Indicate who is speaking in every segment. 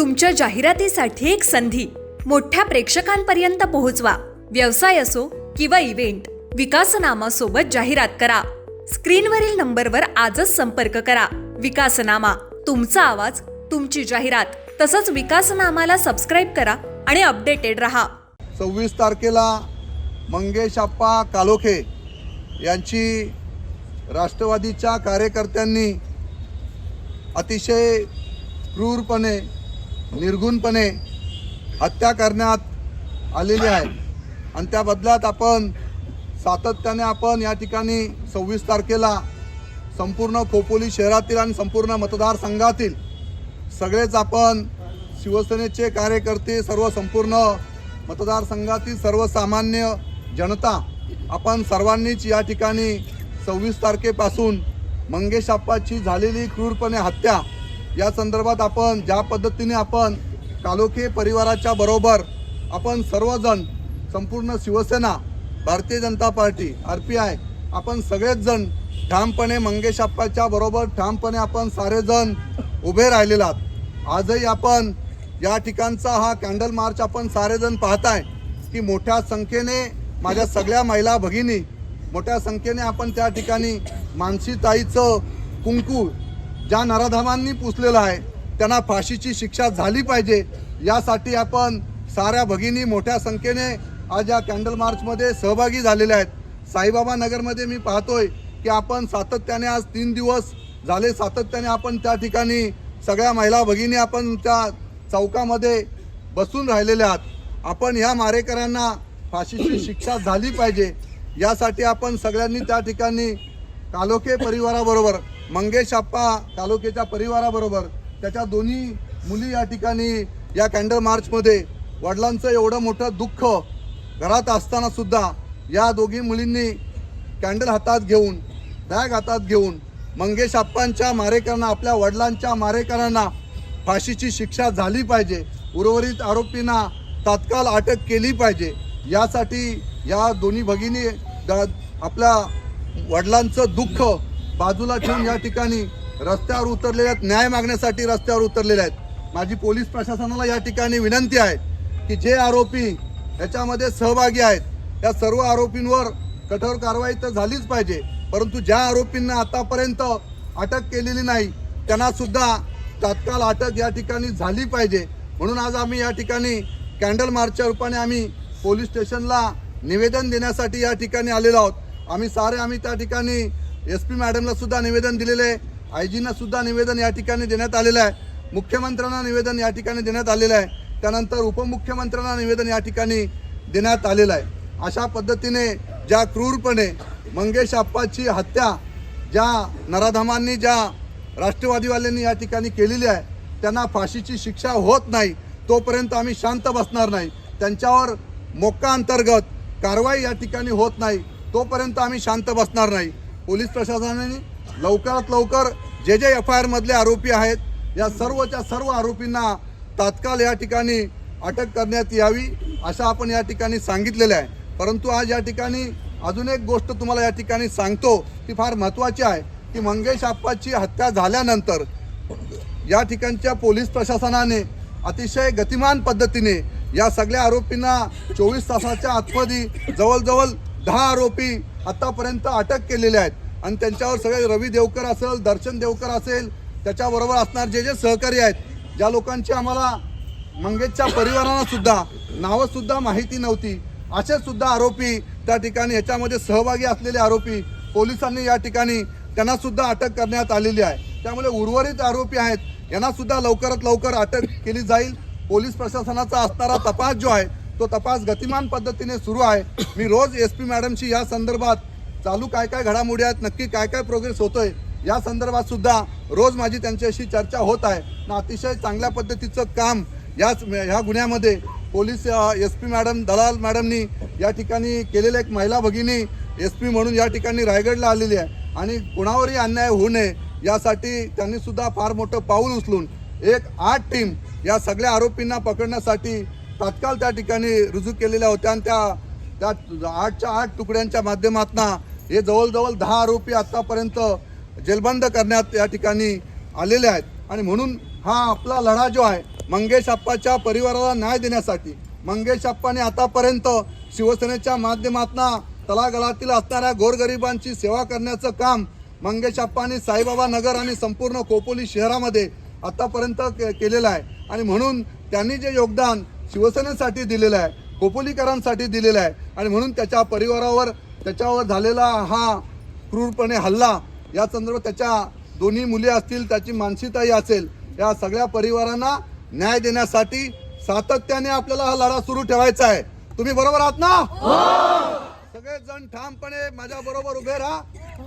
Speaker 1: तुमच्या जाहिरातीसाठी एक संधी. मोठ्या प्रेक्षकांपर्यंत पोहोचवा. व्यवसाय असो किंवा इव्हेंट विकासनामा सोबत जाहिरात करा. स्क्रीनवरील नंबरवर आजच संपर्क करा. विकासनामा तुमचा आवाज तुमची जाहिरात तसंच विकासनामाला सबस्क्राईब करा आणि अपडेटेड रहा.
Speaker 2: सव्वीस तारखेला मंगेश आप्पा कालोखे यांची राष्ट्रवादीच्या कार्यकर्त्यांनी अतिशय क्रूरपणे निर्गुणपणे हत्या करण्यात आलेली आहे. आणि त्या बदल्यात आपण सातत्याने आपण या ठिकाणी सव्वीस तारखेला संपूर्ण खोपोली शहरातील आणि संपूर्ण मतदारसंघातील सगळेच आपण शिवसेनेचे कार्यकर्ते सर्व संपूर्ण मतदारसंघातील सर्वसामान्य जनता आपण सर्वांनीच या ठिकाणी सव्वीस तारखेपासून मंगेश आप्पाची झालेली क्रूरपणे हत्या या संदर्भात आपण ज्या पद्धतीने आपण कालोखे परिवाराच्या बरोबर आपण सर्वजण संपूर्ण Shiv Sena Bharatiya Janata party R P I आपण सगळेच जण ठामपणे मंगेश आप्पाच्या बरोबर ठामपणे आपण सारेजण उभे राहिलेला आहात. आजही आपण या ठिकाणचा हा कॅन्डल मार्च आपण सारेजण पाहताय की मोठ्या संख्येने माझ्या सगळ्या महिला भगिनी मोठ्या संख्येने आपण त्या ठिकाणी मानसी ताईचं कुंकू ज्या नराधमांनी पुसलेलं आहे त्यांना फाशीची शिक्षा झाली पाहिजे. यासाठी आपण साऱ्या भगिनी मोठ्या संख्येने आज या कॅन्डल मार्चमध्ये सहभागी झालेल्या आहेत. साईबाबा नगरमध्ये मी पाहतोय की आपण सातत्याने आज तीन दिवस झाले. सातत्याने आपण त्या ठिकाणी सगळ्या महिला भगिनी आपण त्या चौकामध्ये बसून राहिलेल्या आहात. आपण ह्या मारेकऱ्यांना फाशीची शिक्षा झाली पाहिजे. यासाठी आपण सगळ्यांनी त्या ठिकाणी कालोखे परिवाराबरोबर मंगेश आप्पा तालुक्याच्या परिवाराबरोबर त्याच्या दोन्ही मुली या ठिकाणी या कॅन्डल मार्चमध्ये वडिलांचं एवढं मोठं दुःख घरात असताना सुद्धा या दोघी मुलींनी कॅन्डल हातात घेऊन बॅग हातात घेऊन मंगेश आप्पांच्या मारेकरांना आपल्या वडिलांच्या मारेकरांना फाशीची शिक्षा झाली पाहिजे. उर्वरित आरोपींना तात्काळ अटक केली पाहिजे. यासाठी या दोन्ही भगिनी आपल्या वडिलांचं दुःख बाजूला ठेवून या ठिकाणी रस्त्यावर उतरलेले आहेत. न्याय मागण्यासाठी रस्त्यावर उतरलेले आहेत. माझी पोलीस प्रशासनाला या ठिकाणी विनंती आहे की जे आरोपी याच्यामध्ये सहभागी आहेत त्या सर्व आरोपींवर कठोर कारवाई तर झालीच पाहिजे परंतु ज्या आरोपींना आतापर्यंत अटक केलेली नाही त्यांना सुद्धा तात्काळ अटक या ठिकाणी झाली पाहिजे. म्हणून आज आम्ही या ठिकाणी कॅन्डल मार्चच्या रूपाने आम्ही पोलीस स्टेशनला निवेदन देण्यासाठी या ठिकाणी आलेलो आहोत. आम्ही सारे आम्ही त्या ठिकाणी एस पी मॅडमला सुद्धा निवेदन दिलेलं आहे. आय जींना सुद्धा निवेदन या ठिकाणी देण्यात आलेलं आहे. मुख्यमंत्र्यांना निवेदन या ठिकाणी देण्यात आलेलं आहे. त्यानंतर उपमुख्यमंत्र्यांना निवेदन या ठिकाणी देण्यात आलेलं आहे. अशा पद्धतीने ज्या क्रूरपणे मंगेश आप्पाची हत्या ज्या नराधमांनी ज्या राष्ट्रवादीवाल्यांनी या ठिकाणी केलेली आहे त्यांना फाशीची शिक्षा होत नाही तोपर्यंत आम्ही शांत बसणार नाही. त्यांच्यावर मोक्का अंतर्गत कारवाई या ठिकाणी होत नाही तोपर्यंत आम्ही शांत बसणार नाही. पोलीस प्रशासनाने लवकरात लवकर जे जे एफ आय आरमधले आरोपी आहेत या सर्वच्या सर्व आरोपींना तात्काळ या ठिकाणी अटक करण्यात यावी असं आपण या ठिकाणी सांगितलेलं आहे परंतु आज या ठिकाणी अजून एक गोष्ट तुम्हाला या ठिकाणी सांगतो ती फार महत्त्वाची आहे की मंगेश आप्पाची हत्या झाल्यानंतर या ठिकाणच्या पोलीस प्रशासनाने अतिशय गतिमान पद्धतीने या सगळ्या आरोपींना चोवीस तासाच्या आतमध्ये जवळजवळ दहा आरोपी आतापर्यंत अटक केलेले आहेत. आणि त्यांच्यावर सगळे रवी देवकर असेल दर्शन देवकर असेल त्याच्याबरोबर असणार जे जे सहकारी आहेत ज्या लोकांची आम्हाला मंगेशच्या परिवारांना सुद्धा नावंसुद्धा माहिती नव्हती. असे सुद्धा आरोपी त्या ठिकाणी ह्याच्यामध्ये सहभागी असलेले आरोपी पोलिसांनी या ठिकाणी त्यांना सुद्धा अटक करण्यात आलेली आहे. त्यामुळे उर्वरित आरोपी आहेत यांना सुद्धा लवकरात लवकर अटक केली जाईल. पोलीस प्रशासनाचा असणारा तपास जो आहे तो तपास गतिमान पद्धतीने सुरू आहे. मी रोज एस पी मॅडमशी या संदर्भात चालू काय काय घडामोडी आहेत नक्की काय काय प्रोग्रेस होतोय या संदर्भात सुद्धा रोज माझी त्यांच्याशी चर्चा होत आहे. ना अतिशय चांगल्या पद्धतीचं काम याच ह्या गुन्ह्यामध्ये पोलीस एस पी मॅडम दलाल मॅडमनी या ठिकाणी केलेल्या एक महिला भगिनी एस पी म्हणून या ठिकाणी रायगडला आलेली आहे. आणि कुणावरही अन्याय होऊ नये यासाठी त्यांनी सुद्धा फार मोठं पाऊल उचलून एक आठ टीम या सगळ्या आरोपींना पकडण्यासाठी तात्काळ त्या ठिकाणी रुजू केलेल्या होत्या आणि त्या त्या आठच्या आठ तुकड्यांच्या माध्यमातून हे जवळजवळ दहा आरोपी आत्तापर्यंत जेलबंद करण्यात या ठिकाणी आलेले आहेत. आणि म्हणून हा आपला लढा जो आहे मंगेश आप्पाच्या परिवाराला न्याय देण्यासाठी मंगेश अप्पाने आतापर्यंत शिवसेनेच्या माध्यमातून तलागलातील असणाऱ्या गोरगरिबांची सेवा करण्याचं काम मंगेश अप्पांनी साईबाबा नगर आणि संपूर्ण कोपोली शहरामध्ये आतापर्यंत के केलेलं आहे. आणि म्हणून त्यांनी जे योगदान शिवसेनेसाठी दिलेलं आहे कोपोलीकरांसाठी दिलेलं आहे आणि म्हणून त्याच्या परिवारावर त्याच्यावर झालेला हा क्रूरपणे हल्ला या संदर्भात त्याच्या दोन्ही मुली असतील त्याची मानसीताई असेल या सगळ्या परिवारांना न्याय देण्यासाठी सातत्याने आपल्याला हा लढा सुरू ठेवायचा आहे. तुम्ही बरोबर आहात ना? सगळे जण ठामपणे माझ्या बरोबर उभे राहा.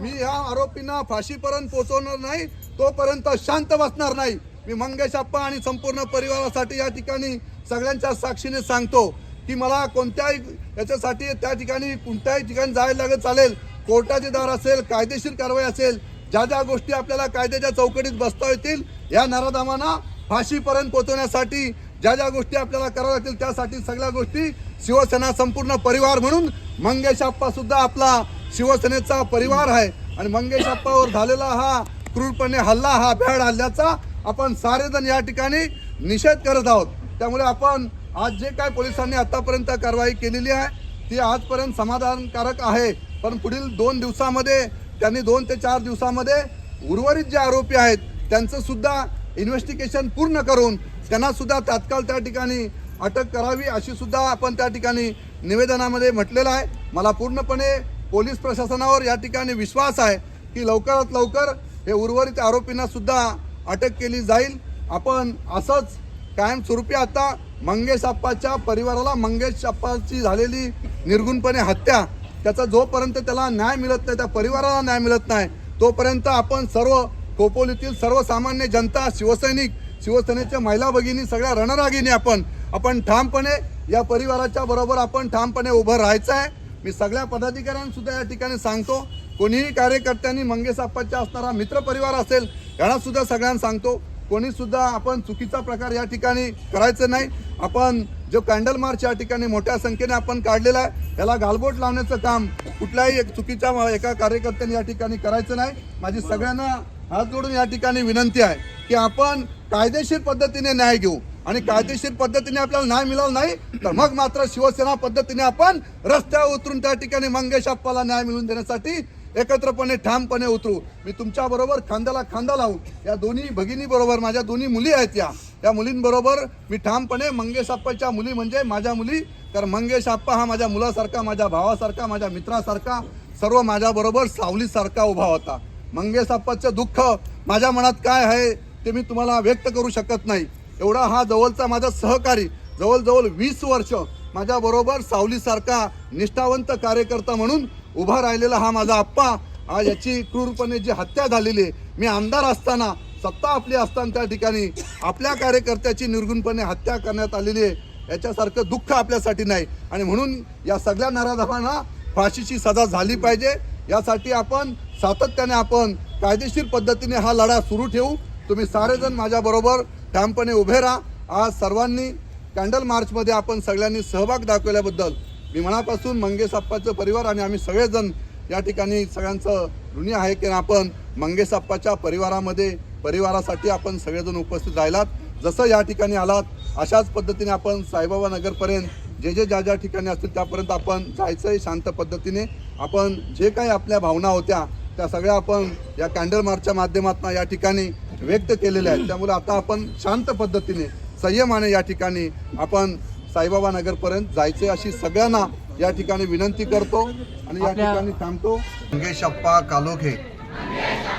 Speaker 2: मी ह्या आरोपींना फाशीपर्यंत पोहोचवणार नाही तोपर्यंत शांत बसणार नाही. मी मंगेश अप्पा आणि संपूर्ण परिवारासाठी या ठिकाणी सगळ्यांच्या साक्षीने सांगतो की मला कोणत्याही याच्यासाठी त्या ठिकाणी कोणत्याही ठिकाणी जायला लागत चालेल कोर्टाचे दार असेल कायदेशीर कारवाई असेल ज्या ज्या गोष्टी आपल्याला कायद्याच्या चौकटीत बसता येतील या नराधामांना फाशीपर्यंत पोहोचवण्यासाठी ज्या ज्या गोष्टी आपल्याला कराव्या लागतील त्यासाठी सगळ्या गोष्टी शिवसेना संपूर्ण परिवार म्हणून मंगेश अप्पा सुद्धा आपला शिवसेनेचा परिवार आहे. आणि मंगेश अप्पावर झालेला हा क्रूरपणे हल्ला हा भ्याड हल्ल्याचा आपण सारेजण या ठिकाणी निषेध करत आहोत. त्यामुळे आपण आज जे काय पोलिसांनी आतापर्यंत कारवाई केलेली आहे ती आजपर्यंत समाधानकारक आहे. पण पुढील दोन दिवसामध्ये त्यांनी दोन ते चार दिवसामध्ये उर्वरित जे आरोपी आहेत त्यांचं सुद्धा इन्व्हेस्टिगेशन पूर्ण करून त्यांना सुद्धा तात्काळ त्या ठिकाणी अटक करावी अशी सुद्धा आपण त्या ठिकाणी निवेदनामध्ये म्हटलेलं आहे. मला पूर्णपणे पोलीस प्रशासनावर या ठिकाणी विश्वास आहे की लवकरात लवकर हे उर्वरित आरोपींना सुद्धा अटक केली जाईल. आपण असंच कायमस्वरूपी आता मंगेश अप्पाच्या परिवाराला मंगेश अप्पाची झालेली निर्गुणपणे हत्या त्याचा जोपर्यंत त्याला न्याय मिळत नाही त्या परिवाराला न्याय मिळत नाही तोपर्यंत आपण सर्व खोपोलीतील सर्वसामान्य जनता शिवसैनिक शिवसेनेच्या महिला भगिनी सगळ्या रणरागिनी आपण आपण ठामपणे या परिवाराच्या बरोबर आपण ठामपणे उभं राहायचं आहे. मी सगळ्या पदाधिकाऱ्यांसुद्धा या ठिकाणी सांगतो कोणीही कार्यकर्त्यांनी मंगेश अप्पाच्या असणारा मित्रपरिवार असेल यांना सुद्धा सगळ्यांना सांगतो. कोणी सुद्धा आपण चुकीचा प्रकार या ठिकाणी करायचं नाही. आपण जो कॅन्डल मार्च या ठिकाणी मोठ्या संख्येने आपण काढलेला आहे त्याला गालबोट लावण्याचं काम कुठल्याही एक चुकीच्या एका कार्यकर्त्याने या ठिकाणी करायचं नाही. माझी सगळ्यांना हात जोडून या ठिकाणी विनंती आहे की आपण कायदेशीर पद्धतीने न्याय घेऊ. आणि कायदेशीर पद्धतीने आपल्याला न्याय मिळाला नाही तर मग मात्र शिवसेना पद्धतीने आपण रस्त्यावर उतरून त्या ठिकाणी मंगेश अप्पाला न्याय मिळवून देण्यासाठी एकत्रपणे ठामपणे उतरू. मी तुमच्याबरोबर खांद्याला खांदा लावून या दोन्ही भगिनीबरोबर माझ्या दोन्ही मुली आहेत या. या मुलींबरोबर मी ठामपणे मंगेश आप्पाच्या मुली म्हणजे माझ्या मुली. तर मंगेश आप्पा हा माझ्या मुलासारखा माझ्या भावासारखा माझ्या मित्रासारखा सर्व माझ्याबरोबर सावलीसारखा उभा होता. मंगेश आप्पाचं दुःख माझ्या मनात काय आहे ते मी तुम्हाला व्यक्त करू शकत नाही. एवढा हा जवळचा माझा सहकारी जवळजवळ वीस वर्ष माझ्याबरोबर सावलीसारखा निष्ठावंत कार्यकर्ता म्हणून उभा राहिलेला हा माझा आप्पा. आज याची क्रूरपणे जी हत्या झालेली आहे मी आमदार असताना सत्ता आपली असताना त्या ठिकाणी आपल्या कार्यकर्त्याची निर्गुणपणे हत्या करण्यात आलेली आहे. याच्यासारखं दुःख आपल्यासाठी नाही. आणि म्हणून या सगळ्या नराधमांना फाशीची सजा झाली पाहिजे. यासाठी आपण सातत्याने आपण कायदेशीर पद्धतीने हा लढा सुरू ठेवू. तुम्ही सारेजण माझ्याबरोबर ठामपणे उभे राहा. आज सर्वांनी कॅन्डल मार्चमध्ये आपण सगळ्यांनी सहभाग दाखवल्याबद्दल मी मनापासून मंगेसाप्पाचं परिवार आणि आम्ही सगळेजण या ठिकाणी सगळ्यांचं ऋणी आहे की आपण मंगेसाप्पाच्या परिवारामध्ये परिवारासाठी आपण सगळेजण उपस्थित राहिलात. जसं या ठिकाणी आलात अशाच पद्धतीने आपण साईबाबा नगरपर्यंत जे जे ज्या ज्या ठिकाणी असतील त्यापर्यंत आपण जायचं आहे शांत पद्धतीने. आपण जे काही आपल्या भावना होत्या त्या सगळ्या आपण या कॅन्डल मार्चच्या माध्यमातून या ठिकाणी व्यक्त केलेल्या आहेत. त्यामुळे आता आपण शांत पद्धतीने संयमाने या ठिकाणी आपण साईबाबा नगरपर्यंत जायचे अशी सगळ्यांना या ठिकाणी विनंती करतो आणि या ठिकाणी थांबतो. मंगेश अप्पा कालोखे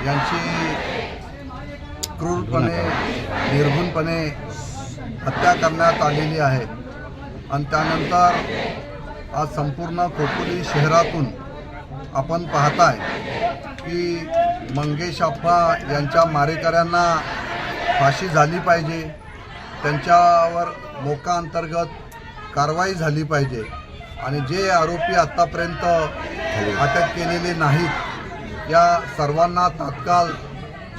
Speaker 2: यांची क्रूरपणे निर्गुणपणे हत्या करण्यात आलेली आहे. आणि त्यानंतर आज संपूर्ण खोपोली शहरातून आपण पाहताय की मंगेश अप्पा यांच्या मारेकऱ्यांना फाशी झाली पाहिजे. त्यांच्यावर मोका अंतर्गत कारवाई झाली पाहिजे. आणि जे आरोपी आत्तापर्यंत अटक केलेले नाहीत या सर्वांना तात्काळ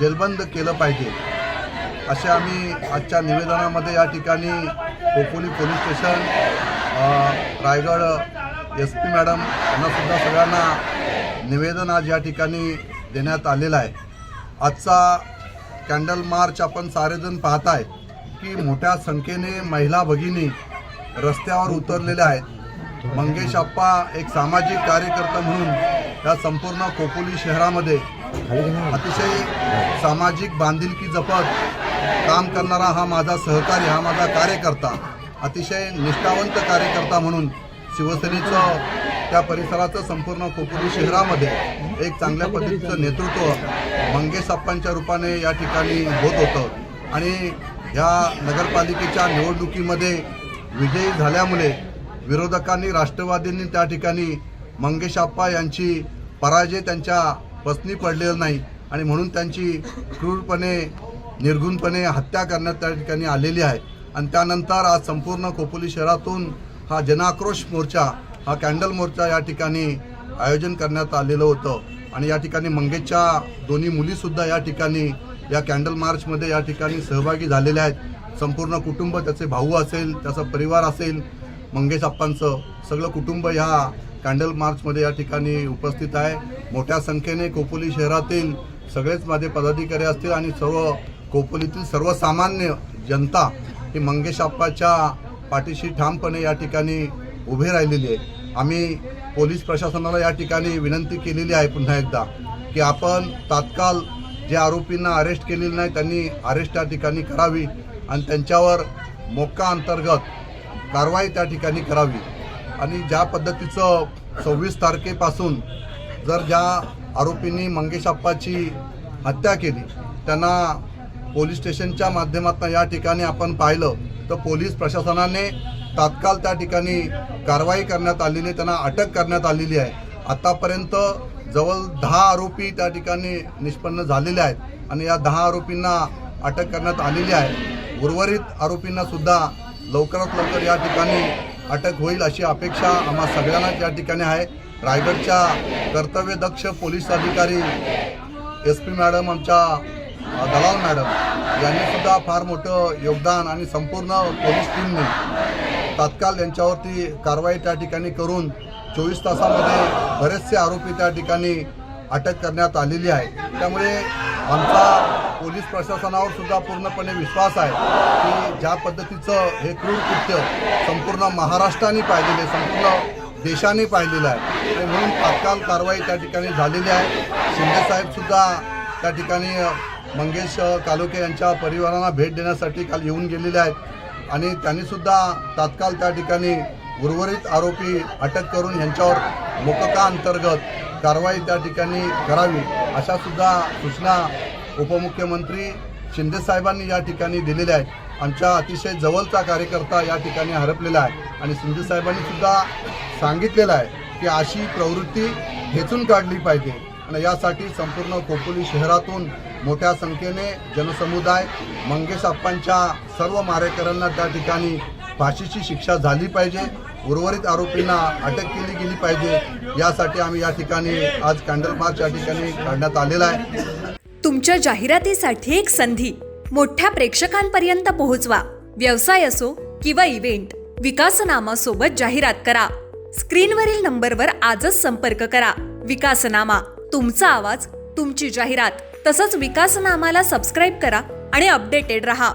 Speaker 2: जेलबंद केलं पाहिजे. असे आम्ही आजच्या निवेदनामध्ये या ठिकाणी Khopoli police station Raigad S P madam यांनासुद्धा सगळ्यांना निवेदन आज या ठिकाणी देण्यात आलेलं आहे. आजचा कॅन्डल मार्च आपण सारेजण पाहताय. की मोठ्या संख्येने महिला भगिनी रस्त्यावर उतरलेल्या आहेत. मंगेश आप्पा एक सामाजिक कार्यकर्ता म्हणून या संपूर्ण कोकुली शहरामध्ये अतिशय सामाजिक बांधिलकी जपत काम करणारा हा माझा सहकारी हा माझा कार्यकर्ता अतिशय निष्ठावंत कार्यकर्ता म्हणून शिवसेनेचं त्या परिसराचं संपूर्ण कोकुली शहरामध्ये एक चांगल्या पद्धतीचं नेतृत्व मंगेश अप्पांच्या रूपाने या ठिकाणी होत होतं. आणि या नगरपालिकेच्या निवडणुकीमध्ये विजयी झाल्यामुळे विरोधकांनी राष्ट्रवादींनी त्या ठिकाणी मंगेश आप्पा यांची पराजय त्यांच्या पत्नी पडलेला नाही आणि म्हणून त्यांची क्रूरपणे निर्घुणपणे हत्या करण्यात त्या ठिकाणी आलेली आहे. आणि त्यानंतर आज संपूर्ण खोपोली शहरातून हा जनाक्रोश मोर्चा हा कॅन्डल मोर्चा या ठिकाणी आयोजन करण्यात आलेलं होतं. आणि या ठिकाणी मंगेशच्या दोन्ही मुलीसुद्धा या ठिकाणी या कॅन्डल मार्चमध्ये या ठिकाणी सहभागी झालेले आहेत. संपूर्ण कुटुंब त्याचे भाऊ असेल त्याचा परिवार असेल मंगेश आप्पांचं सगळं कुटुंब ह्या कॅन्डल मार्चमध्ये या ठिकाणी उपस्थित आहे. मोठ्या संख्येने कोपोली शहरातील सगळेच माझे पदाधिकारी असतील आणि सर्व कोपोलीतील सर्वसामान्य जनता ही मंगेश आप्पाच्या पाठीशी ठामपणे या ठिकाणी उभे राहिलेली आहे. आम्ही पोलीस प्रशासनाला या ठिकाणी विनंती केलेली आहे पुन्हा एकदा की आपण तात्काळ जे आरोपींना अरेस्ट केलेले नाही त्यांनी अरेस्ट त्या ठिकाणी करावी आणि त्यांच्यावर मोक्का अंतर्गत कारवाई त्या ठिकाणी करावी. आणि ज्या पद्धतीचं सव्वीस तारखेपासून जर ज्या आरोपींनी मंगेश अप्पाची हत्या केली त्यांना पोलीस स्टेशनच्या माध्यमातून या ठिकाणी आपण पाहिलं तर पोलीस प्रशासनाने तात्काळ त्या ठिकाणी कारवाई करण्यात आलेली आहे, त्यांना अटक करण्यात आलेली आहे. आतापर्यंत जवळ दहा आरोपी त्या ठिकाणी निष्पन्न झालेले आहेत आणि या दहा आरोपींना अटक करण्यात आलेली आहे. उर्वरित आरोपींना सुद्धा लवकरात लवकर या ठिकाणी अटक होईल अशी अपेक्षा आम्हा सगळ्यांनाच या ठिकाणी आहे. रायगडच्या कर्तव्यदक्ष पोलीस अधिकारी एस पी मॅडम आमच्या दलाल मॅडम यांनी सुद्धा फार मोठं योगदान आणि संपूर्ण पोलीस टीमने तात्काळ यांच्यावरती कारवाई त्या ठिकाणी करून चोवीस तासामध्ये बरेचसे आरोपी त्या ठिकाणी अटक करण्यात आलेली आहे. त्यामुळे आमचा पोलीस प्रशासनावर सुद्धा पूर्णपणे विश्वास आहे की ज्या पद्धतीचं हे क्रूर कृत्य संपूर्ण महाराष्ट्राने पाहिलेलं आहे संपूर्ण देशाने पाहिलेलं आहे. आणि म्हणून तात्काळ कारवाई त्या ठिकाणी झालेली आहे. शिंदेसाहेबसुद्धा त्या ठिकाणी मंगेश कालोके यांच्या परिवारांना भेट देण्यासाठी काल येऊन गेलेले आहेत. आणि त्यांनीसुद्धा तात्काळ त्या ठिकाणी उर्वरित आरोपी अटक करून यांच्यावर मोकका अंतर्गत कारवाई त्या ठिकाणी करावी अशा सुद्धा सूचना उपमुख्यमंत्री शिंदेसाहेबांनी या ठिकाणी दिलेल्या आहेत. आमच्या अतिशय जवळचा कार्यकर्ता या ठिकाणी हरपलेला आहे आणि शिंदेसाहेबांनी सुद्धा सांगितलेलं आहे की अशी प्रवृत्ती खेचून काढली पाहिजे. आणि यासाठी संपूर्ण खोपोली शहरातून मोठ्या संख्येने जनसमुदाय मंगेश आप्पांच्या सर्व मारेकऱ्यांना त्या ठिकाणी फाशीची शिक्षा झाली पाहिजे उर्वरित आरोपींना अटक केली गेली पाहिजे यासाठी आम्ही या ठिकाणी आज कॅन्डल मार्च या ठिकाणी काढण्यात आलेला आहे.
Speaker 1: तुमच्या जाहिरातीसाठी एक संधी. मोठ्या प्रेक्षकांपर्यंत पोहोचवा. व्यवसाय असो किंवा इव्हेंट विकासनामा सोबत जाहिरात करा. स्क्रीनवरील नंबरवर आजच संपर्क करा. विकासनामा तुमचा आवाज तुमची जाहिरात. तसंच विकासनामाला सबस्क्राईब करा आणि अपडेटेड रहा.